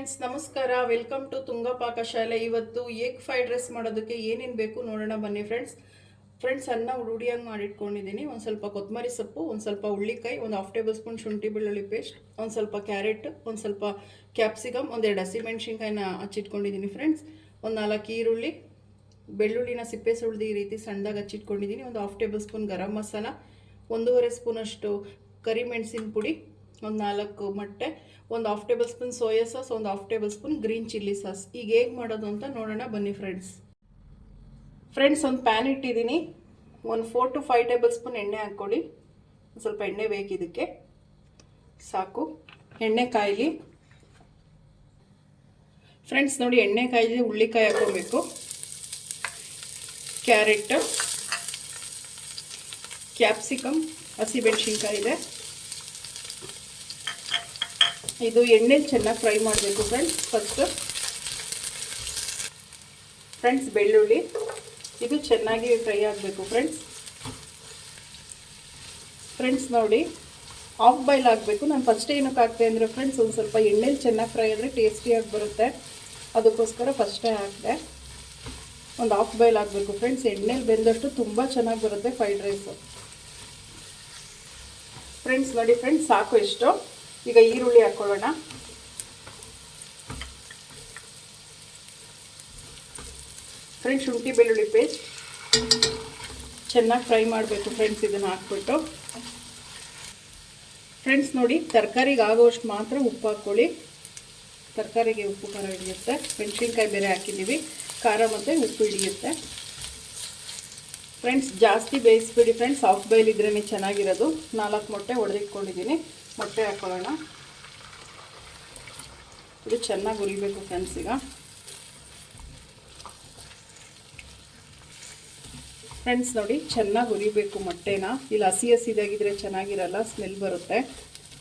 Friends, ನಮಸ್ಕಾರ. Welcome to Tunga ಪಾಕಶಾಲೆ ಇವತ್ತು ಏಕ್ fried rice ಮಾಡೋದಕ್ಕೆ ಏನೇನು ಬೇಕು ನೋಡೋಣ ಬನ್ನಿ ಫ್ರೆಂಡ್ಸ್. ಫ್ರೆಂಡ್ಸ್, ಅನ್ನ ರೂಢಿಯಾಗಿ ಮಾಡಿಟ್ಕೊಂಡಿದ್ದೀನಿ ಒಂದು ಸ್ವಲ್ಪ ಕೊತ್ತಂಬರಿ ಸೊಪ್ಪು, ಒಂದು ಸ್ವಲ್ಪ ಹುಳ್ಳಿಕಾಯಿ ಒಂದು ಹಾಫ್ ಟೇಬಲ್ ಸ್ಪೂನ್ ಶುಂಠಿ ಬೆಳ್ಳುಳ್ಳಿ ಪೇಸ್ಟ್ ಒಂದು ಸ್ವಲ್ಪ ಕ್ಯಾರೆಟ್ ಒಂದು ಸ್ವಲ್ಪ ಕ್ಯಾಪ್ಸಿಕಮ್ ಒಂದೆರಡು ಹಸಿಮೆಣ್ಸಿನ್ಕಾಯಿನ ಹಚ್ಚಿಟ್ಕೊಂಡಿದ್ದೀನಿ ಫ್ರೆಂಡ್ಸ್. ಒಂದು ನಾಲ್ಕು ಈರುಳ್ಳಿ, ಬೆಳ್ಳುಳ್ಳಿನ ಸಿಪ್ಪೆ ಸುಳಿದು ಈ ರೀತಿ ಸಣ್ಣದಾಗಿ ಹಚ್ಚಿಟ್ಕೊಂಡಿದ್ದೀನಿ ಒಂದು half tablespoon garam masala, ಒಂದೂವರೆ ಸ್ಪೂನಷ್ಟು ಕರಿಮೆಣಸಿನ ಪುಡಿ ಒಂದು ನಾಲ್ಕು ಮೊಟ್ಟೆ, ಒಂದು half tablespoon soya sauce ಒಂದು half tablespoon green chilli sauce ಈಗ ಹೇಗೆ ಮಾಡೋದು ಅಂತ ನೋಡೋಣ, ಬನ್ನಿ ಫ್ರೆಂಡ್ಸ್ ಫ್ರೆಂಡ್ಸ್ ಒಂದು ಪ್ಯಾನ್ ಇಟ್ಟಿದ್ದೀನಿ. ಒಂದು four to five tablespoon ಎಣ್ಣೆ ಹಾಕ್ಕೊಳ್ಳಿ. ಸ್ವಲ್ಪ ಎಣ್ಣೆ ಬೇಕಿದ್ದಕ್ಕೆ ಸಾಕು. ಎಣ್ಣೆ ಕಾಯಿಲಿ. ಫ್ರೆಂಡ್ಸ್ ನೋಡಿ ಎಣ್ಣೆ ಕಾಯಿಲಿ ಹುಳ್ಳಿಕಾಯಿ ಹಾಕ್ಕೊಬೇಕು. ಕ್ಯಾರೆಟ್ ಕ್ಯಾಪ್ಸಿಕಮ್ ಹಸಿಮೆಣ್ಸಿನ್ಕಾಯಿ ಇದೆ. ಇದು ಎಣ್ಣೆಲಿ ಚೆನ್ನಾಗಿ ಫ್ರೈ ಮಾಡಬೇಕು ಫ್ರೆಂಡ್ಸ್ ಫಸ್ಟು ಫ್ರೆಂಡ್ಸ್ ಬೆಳ್ಳುಳ್ಳಿ. ಇದು ಚೆನ್ನಾಗಿ ಫ್ರೈ ಆಗಬೇಕು ಫ್ರೆಂಡ್ಸ್ ಫ್ರೆಂಡ್ಸ್ ನೋಡಿ ಆಫ್ ಬಾಯ್ಲ್ ಆಗಬೇಕು. ನಾನು ಫಸ್ಟ್ ಏನಕ್ಕೆ ಹಾಕ್ತೆ ಅಂದರೆ ಫ್ರೆಂಡ್ಸ್ ಒಂದು ಸ್ವಲ್ಪ ಎಣ್ಣೆಲಿ ಚೆನ್ನಾಗಿ ಫ್ರೈ ಆದರೆ ಟೇಸ್ಟಿಯಾಗಿ ಬರುತ್ತೆ. ಅದಕ್ಕೋಸ್ಕರ ಫಸ್ಟೇ ಹಾಕಿದೆ. ಒಂದು ಆಫ್ ಬಾಯ್ಲ್ ಆಗಬೇಕು ಫ್ರೆಂಡ್ಸ್ ಎಣ್ಣೆಲಿ ಬೆಂದಷ್ಟು ತುಂಬ ಚೆನ್ನಾಗಿ ಬರುತ್ತೆ ಫ್ರೈಡ್ ರೈಸು ಫ್ರೆಂಡ್ಸ್ ನೋಡಿ ಫ್ರೆಂಡ್ಸ್ ಸಾಕು ಎಷ್ಟು. ಈಗ ಈರುಳ್ಳಿ ಹಾಕ್ಕೊಳ್ಳೋಣ ಫ್ರೆಂಡ್ಸ್ ಶುಂಠಿ, ಬೆಳ್ಳುಳ್ಳಿ ಪೇಸ್ಟ್ ಚೆನ್ನಾಗಿ ಫ್ರೈ ಮಾಡಬೇಕು ಫ್ರೆಂಡ್ಸ್ ಇದನ್ನು ಹಾಕ್ಬಿಟ್ಟು. ಫ್ರೆಂಡ್ಸ್ ನೋಡಿ, ತರಕಾರಿಗೆ ಆಗೋಷ್ಟು ಮಾತ್ರ ಉಪ್ಪು ಹಾಕ್ಕೊಳ್ಳಿ. ತರಕಾರಿಗೆ ಉಪ್ಪು, ಖಾರ ಹಿಡಿಯುತ್ತೆ. ಮೆಣಸಿನ್ಕಾಯಿ ಬೇರೆ ಹಾಕಿದ್ದೀವಿ. ಖಾರ ಮತ್ತು ಉಪ್ಪು ಹಿಡಿಯುತ್ತೆ. ಫ್ರೆಂಡ್ಸ್ ಜಾಸ್ತಿ ಬೇಯಿಸ್ಬಿಡಿ ಫ್ರೆಂಡ್ಸ್ ಹಾಫ್ ಬೈಲ್ ಇದ್ರೇ ಚೆನ್ನಾಗಿರೋದು. ನಾಲ್ಕು ಮೊಟ್ಟೆ ಹೊಡೆದಿಟ್ಕೊಂಡಿದ್ದೀನಿ ಮೊಟ್ಟೆ ಹಾಕ್ಕೊಳ್ಳೋಣ ಇದು ಚೆನ್ನಾಗಿ ಉರಿಬೇಕು ಫ್ರೆಂಡ್ಸ್ ಈಗ. ಫ್ರೆಂಡ್ಸ್ ನೋಡಿ, ಚೆನ್ನಾಗಿ ಉರಿಬೇಕು ಮೊಟ್ಟೆನ. ಇಲ್ಲಿ ಹಸಿ ಹಸಿದಾಗಿದ್ರೆ ಚೆನ್ನಾಗಿರಲ್ಲ ಸ್ಮೆಲ್ ಬರುತ್ತೆ.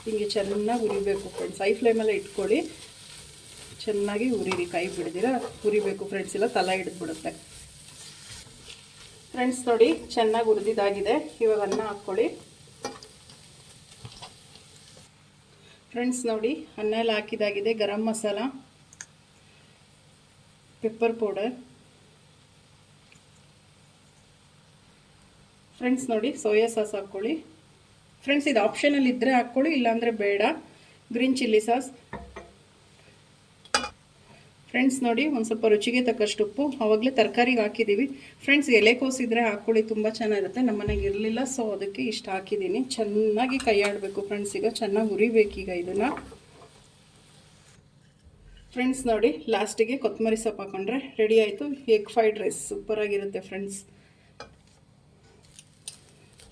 ಹಿಂಗೆ ಚೆನ್ನಾಗಿ ಉರಿಬೇಕು ಫ್ರೆಂಡ್ಸ್ ಐ ಫ್ಲೇಮಲ್ಲೇ ಇಟ್ಕೊಳ್ಳಿ. ಚೆನ್ನಾಗಿ ಉರಿರಿ ಕೈ ಬಿಡ್ದಿರ ಉರಿಬೇಕು ಫ್ರೆಂಡ್ಸ್ ಇಲ್ಲ ತಲೆ ಹಿಡಿದ್ಬಿಡುತ್ತೆ. ಫ್ರೆಂಡ್ಸ್ ನೋಡಿ, ಚೆನ್ನಾಗಿ ಹುರಿದಿದ್ದಾಗಿದೆ. ಇವಾಗ ಅನ್ನ ಹಾಕ್ಕೊಳ್ಳಿ ಫ್ರೆಂಡ್ಸ್, ನೋಡಿ ಅನ್ನ ಎಲ್ಲ ಹಾಕಿದಾಗಿದೆ, garam masala pepper powder friends, ನೋಡಿ, ಸೋಯಾ ಸಾಸ್ ಹಾಕ್ಕೊಳ್ಳಿ. ಫ್ರೆಂಡ್ಸ್, ಇದು ಆಪ್ಷನಲ್ಲಿ ಇದ್ದರೆ ಹಾಕ್ಕೊಳ್ಳಿ, ಇಲ್ಲಾಂದರೆ ಬೇಡ. ಗ್ರೀನ್ ಚಿಲ್ಲಿ ಸಾಸ್ ಫ್ರೆಂಡ್ಸ್ ನೋಡಿ, ಒಂದು ಸ್ವಲ್ಪ ರುಚಿಗೆ ತಕ್ಕಷ್ಟು ಉಪ್ಪು. ಆವಾಗಲೇ ತರಕಾರಿಗೆ ಹಾಕಿದ್ದೀವಿ ಫ್ರೆಂಡ್ಸ್ ಎಲೆಕೋಸಿದ್ರೆ ಹಾಕ್ಕೊಳ್ಳಿ, ತುಂಬ ಚೆನ್ನಾಗಿರುತ್ತೆ. ನಮ್ಮ ಮನೆಗೆ ಇರಲಿಲ್ಲ ಸೊ ಅದಕ್ಕೆ ಇಷ್ಟು ಹಾಕಿದ್ದೀನಿ. ಚೆನ್ನಾಗಿ ಕೈ ಆಡಬೇಕು ಫ್ರೆಂಡ್ಸ್ ಈಗ ಚೆನ್ನಾಗಿ ಉರಿಬೇಕೀಗ ಇದನ್ನು. ಫ್ರೆಂಡ್ಸ್ ನೋಡಿ ಲಾಸ್ಟಿಗೆ ಕೊತ್ತಂಬರಿ ಸೊಪ್ಪು ಹಾಕೊಂಡ್ರೆ ರೆಡಿ ಆಯಿತು. ಎಗ್ ಫ್ರೈಡ್ ರೈಸ್ ಸೂಪರಾಗಿರುತ್ತೆ ಫ್ರೆಂಡ್ಸ್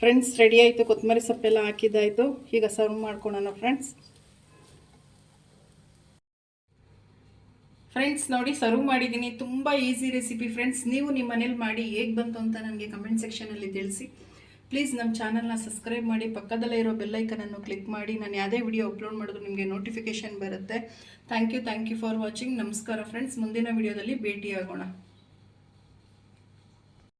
ಫ್ರೆಂಡ್ಸ್ ರೆಡಿ ಆಯಿತು, ಕೊತ್ತಂಬರಿ ಸೊಪ್ಪೆಲ್ಲ ಹಾಕಿದ್ದಾಯಿತು. ಈಗ ಸರ್ವ್ ಮಾಡ್ಕೊಳ್ಳೋಣ ಫ್ರೆಂಡ್ಸ್ ಫ್ರೆಂಡ್ಸ್ ನೋಡಿ ಸರ್ವ್ ಮಾಡಿದ್ದೀನಿ. ತುಂಬ ಈಸಿ ರೆಸಿಪಿ ಫ್ರೆಂಡ್ಸ್ ನೀವು ನಿಮ್ಮ ಮನೇಲಿ ಮಾಡಿ ಹೇಗೆ ಬಂತು ಅಂತ ನನಗೆ ಕಮೆಂಟ್ ಸೆಕ್ಷನಲ್ಲಿ ತಿಳಿಸಿ. ಪ್ಲೀಸ್ ನಮ್ಮ ಚಾನಲ್ನ ಸಬ್ಸ್ಕ್ರೈಬ್ ಮಾಡಿ. ಪಕ್ಕದಲ್ಲೇ ಇರೋ ಬೆಲ್ಲೈಕನನ್ನು ಕ್ಲಿಕ್ ಮಾಡಿ. ನಾನು ಯಾವುದೇ ವಿಡಿಯೋ ಅಪ್ಲೋಡ್ ಮಾಡಿದ್ರು ನಿಮಗೆ ನೋಟಿಫಿಕೇಷನ್ ಬರುತ್ತೆ. Thank you thank you for watching ನಮಸ್ಕಾರ ಫ್ರೆಂಡ್ಸ್ ಮುಂದಿನ ವಿಡಿಯೋದಲ್ಲಿ ಭೇಟಿಯಾಗೋಣ.